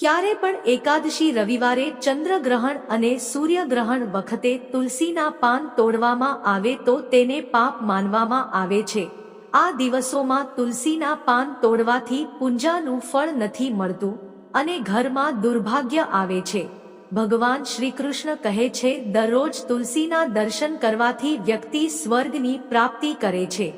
ક્યારે પણ એકાદશી રવિવારે ચંદ્રગ્રહણ અને સૂર્યગ્રહણ વખતે તુલસીના પાન તોડવામાં આવે તો તેને પાપ માનવામાં આવે છે. આ દિવસોમાં તુલસીના પાન તોડવાથી પૂંજાનું ફળ નથી મળતું અને ઘરમાં દુર્ભાગ્ય આવે છે. ભગવાન શ્રી કૃષ્ણ કહે છે, દરરોજ તુલસીના દર્શન કરવાથી વ્યક્તિ સ્વર્ગની પ્રાપ્તિ કરે છે.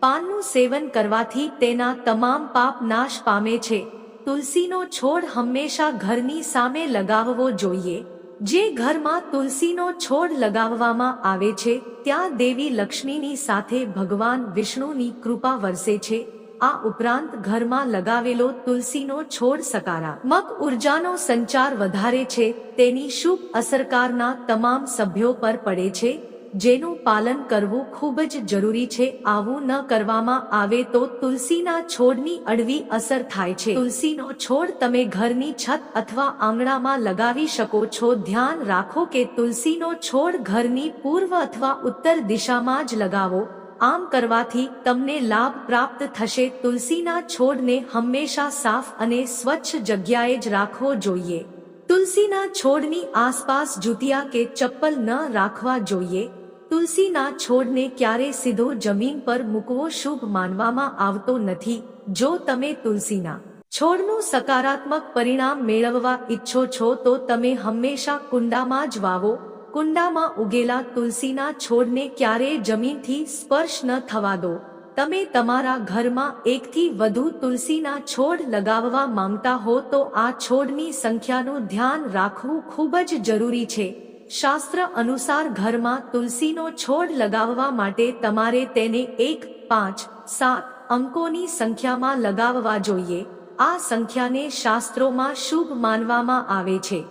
પાનનું સેવન કરવાથી તેના તમામ પાપ નાશ પામે છે. તુલસીનો છોડ હંમેશા ઘરની સામે લગાવવો જોઈએ. જે ઘરમાં તુલસીનો છોડ લગાવવામાં આવે છે, ત્યાં દેવી લક્ષ્મીની સાથે ભગવાન વિષ્ણુની કૃપા વરસે છે. આ ઉપરાંત ઘરમાં લગાવેલો તુલસીનો છોડ સકારાત્મક ઉર્જાનો સંચાર વધારે છે, તેની શુભ અસરકારના તમામ સભ્યો પર પડે છે. જેનું પાલન કરવું ખૂબ જ જરૂરી છે. આવું ન કરવામાં આવે તો તુલસીના છોડની અડવી અસર થાય છે. તુલસીનો છોડ તમે ઘરની છત અથવા આંગણામાં લગાવી શકો છો. ધ્યાન રાખો કે તુલસીનો છોડ ઘરની પૂર્વ અથવા ઉત્તર દિશામાં જ લગાવો. આમ કરવાથી તમને લાભ પ્રાપ્ત થશે. તુલસીના છોડને હંમેશા સાફ અને સ્વચ્છ જગ્યાએ જ રાખવો જોઈએ. તુલસીના છોડની આસપાસ જૂતિયા કે ચપ્પલ ન રાખવા જોઈએ. તુલસીના છોડને ક્યારે સીધો જમીન પર મૂકવો શુભ માનવામાં આવતો નથી. જો તમે તુલસીના છોડનું સકારાત્મક પરિણામ મેળવવા ઈચ્છો છો તો તમે હંમેશા કુંડામાં જ વાવો. કુંડામાં ઉગેલા તુલસીના છોડને ક્યારેય જમીનથી સ્પર્શ ન થવા દો. તમે તમારા ઘરમાં એકથી વધુ તુલસીના છોડ લગાવવા માંગતા હો તો આ છોડની સંખ્યાનું ધ્યાન રાખવું ખૂબ જ જરૂરી છે. શાસ્ત્ર અનુસાર ઘરમાં તુલસીનો છોડ લગાવવા માટે તમારે તેને એક, પાંચ, સાત અંકોની સંખ્યામાં લગાવવા જોઈએ. આ સંખ્યાને શાસ્ત્રોમાં શુભ માનવામાં આવે છે.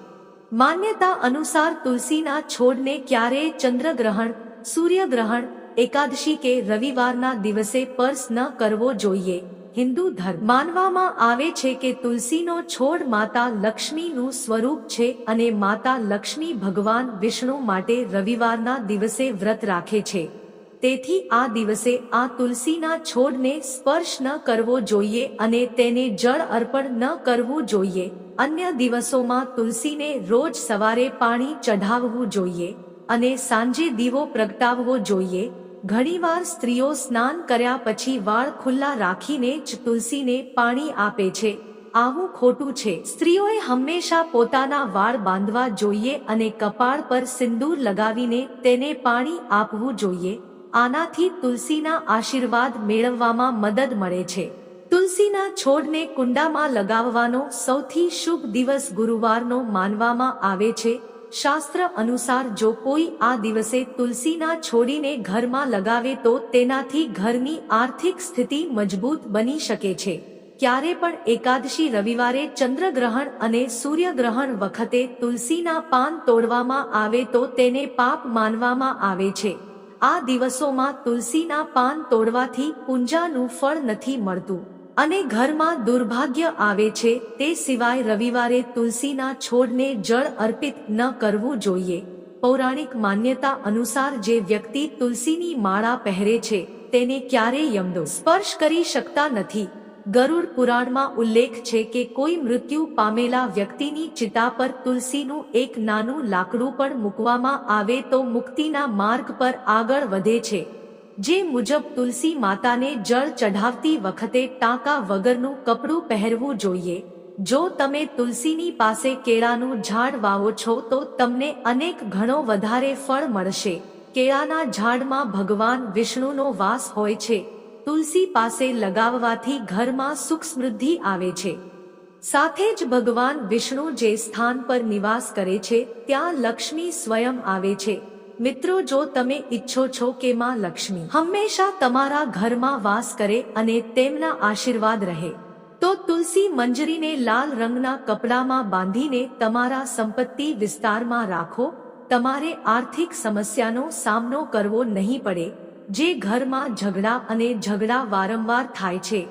માન્યતા અનુસાર તુલસીના છોડને ક્યારેય ચંદ્રગ્રહણ, સૂર્યગ્રહણ, એકાદશી કે રવિવારના દિવસે સ્પર્શ ન કરવો જોઈએ. હિન્દુ ધર્મ માનવામાં આવે છે કે તુલસીનો છોડ માતા લક્ષ્મીનું સ્વરૂપ છે અને માતા લક્ષ્મી ભગવાન વિષ્ણુ માટે રવિવારના દિવસે વ્રત રાખે છે. તેથી આ દિવસે આ તુલસીના છોડને સ્પર્શ ન કરવો જોઈએ અને તેને જળ અર્પણ ન કરવું જોઈએ. અન્ય દિવસોમાં તુલસીને રોજ સવારે પાણી ચઢાવવું જોઈએ અને સાંજે દીવો પ્રગટાવવો જોઈએ. ઘણીવાર સ્ત્રીઓ સ્નાન કર્યા પછી વાળ ખુલ્લા રાખીને જ તુલસીને પાણી આપે છે. આવું ખોટું છે. સ્ત્રીઓએ હંમેશા પોતાના વાળ બાંધવા જોઈએ અને કપાળ પર સિંદૂર લગાવીને તેને પાણી આપવું જોઈએ. આનાથી તુલસીના આશીર્વાદ મેળવવામાં મદદ મળે છે. તુલસીના છોડને કુંડામાં લગાવવાનો સૌથી શુભ દિવસ ગુરુવારનો માનવામાં આવે છે. શાસ્ત્ર અનુસાર જો કોઈ આ દિવસે તુલસીના છોડીને ઘરમાં લગાવે તો તેનાથી ઘરની આર્થિક સ્થિતિ મજબૂત બની શકે છે. ક્યારે પણ એકાદશી રવિવારે ચંદ્રગ્રહણ અને સૂર્યગ્રહણ વખતે તુલસીના પાન તોડવામાં આવે તો તેને પાપ માનવામાં આવે છે. આ દિવસોમાં તુલસીના પાન તોડવાથી પૂંજાનું ફળ નથી મળતું. અને ઘરમાં દુર્ભાગ્ય આવે છે, તે સિવાય રવિવારે તુલસીના છોડને જળ અર્પિત ન કરવું જોઈએ. પૌરાણિક માન્યતા અનુસાર જે વ્યક્તિ તુલસીની માળા પહેરે છે, તેને ક્યારેય યમદો સ્પર્શ કરી શકતા નથી. ગરુડ પુરાણમાં ઉલ્લેખ છે કે કોઈ મૃત્યુ પામેલા વ્યક્તિની ચિતા પર તુલસીનું એક નાનું લાકડું પણ મૂકવામાં આવે તો મુક્તિના માર્ગ પર આગળ વધે છે. જે મુજબ તુલસી માતાને જળ ચઢાવતી વખતે ટાંકા વગરનું કપડું પહેરવું જોઈએ. જો તમે તુલસીની પાસે કેળાનું ઝાડ વાવો છો તો તમને અનેક ઘણો વધારે ફળ મળશે. કેળાના ઝાડમાં ભગવાન વિષ્ણુનો વાસ હોય છે. તુલસી પાસે લગાવવાથી ઘરમાં સુખ સમૃદ્ધિ આવે છે. સાથે જ ભગવાન વિષ્ણુ જે સ્થાન પર નિવાસ કરે છે, ત્યાં લક્ષ્મી સ્વયં આવે છે. મિત્રો, જો તમે ઈચ્છો છો કે માં લક્ષ્મી હંમેશા તમારા ઘરમાં વાસ કરે અને તેમના આશીર્વાદ રહે, તો તુલસી મંજરીને લાલ રંગના કપડામાં બાંધીને તમારા સંપત્તિ વિસ્તારમાં રાખો. તમારે આર્થિક સમસ્યાનો સામનો કરવો નહીં પડે. જે ઘરમાં ઝઘડા અને ઝઘડા વારંવાર થાય છે,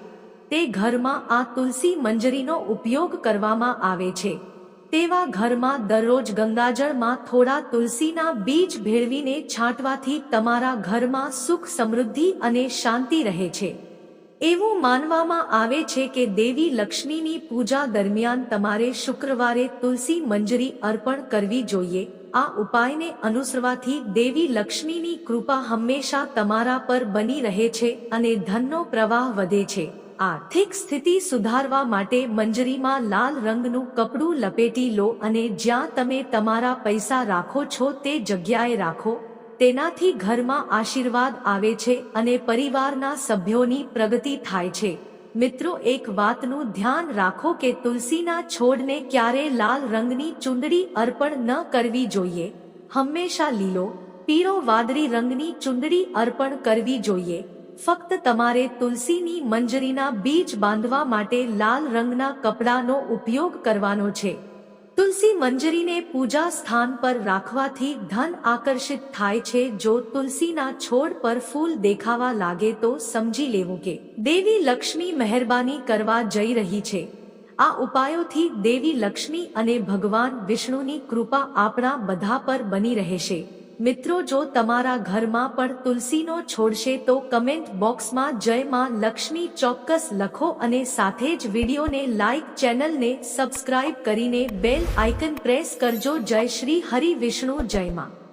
તે ઘરમાં આ તુલસી મંજરીનો ઉપયોગ કરવામાં આવે છે. તેવા ઘરમાં દરરોજ ગંગાજળમાં થોડા તુલસીના બીજ ભેળવીને છાંટવાથી તમારા ઘરમાં સુખ સમૃદ્ધિ અને શાંતિ રહે છે. એવું માનવામાં આવે છે કે દેવી લક્ષ્મીની પૂજા દરમિયાન તમારે શુક્રવારે તુલસી મંજરી અર્પણ કરવી જોઈએ. આ ઉપાયને અનુસરવાથી દેવી લક્ષ્મીની કૃપા હંમેશા તમારા પર બની રહે છે અને ધનનો પ્રવાહ વધે છે. આર્થિક સ્થિતિ સુધારવા માટે મંજરીમાં લાલ રંગનું કપડું લપેટી લો અને જ્યાં તમે તમારા પૈસા રાખો છો તે જગ્યાએ રાખો. તેનાથી ઘરમાં આશીર્વાદ આવે છે અને પરિવારના સભ્યોની પ્રગતિ થાય છે. મિત્રો, એક વાતનું ધ્યાન રાખો કે તુલસીના છોડને ક્યારે લાલ રંગની ચૂંદડી અર્પણ ન કરવી જોઈએ. હંમેશા લીલો, પીળો વાદળી રંગની ચૂંદડી અર્પણ કરવી જોઈએ. ફક્ત તમારે તુલસીની મંજરીના બીજ બાંધવા માટે લાલ રંગના કપડાનો ઉપયોગ કરવાનો છે. તુલસી મંજરીને પૂજા સ્થાન પર રાખવાથી ધન આકર્ષિત થાય છે. જો તુલસીના છોડ પર ફૂલ દેખાવા લાગે તો સમજી લેવું કે દેવી લક્ષ્મી મહેરબાની કરવા જઈ રહી છે. આ ઉપાયોથી દેવી લક્ષ્મી અને ભગવાન વિષ્ણુની કૃપા આપણા બધા પર બની રહેશે. મિત્રો, જો તમારા ઘરમાં પણ તુલસીનો છોડશે તો કમેન્ટ બોક્સમાં જય માં લક્ષ્મી ચોક્કસ લખો અને સાથે જ વિડીયોને લાઇક ચેનલને સબસ્ક્રાઇબ કરીને બેલ આઇકન પ્રેસ કરજો. જય શ્રી હરિ વિષ્ણુ, જય માં.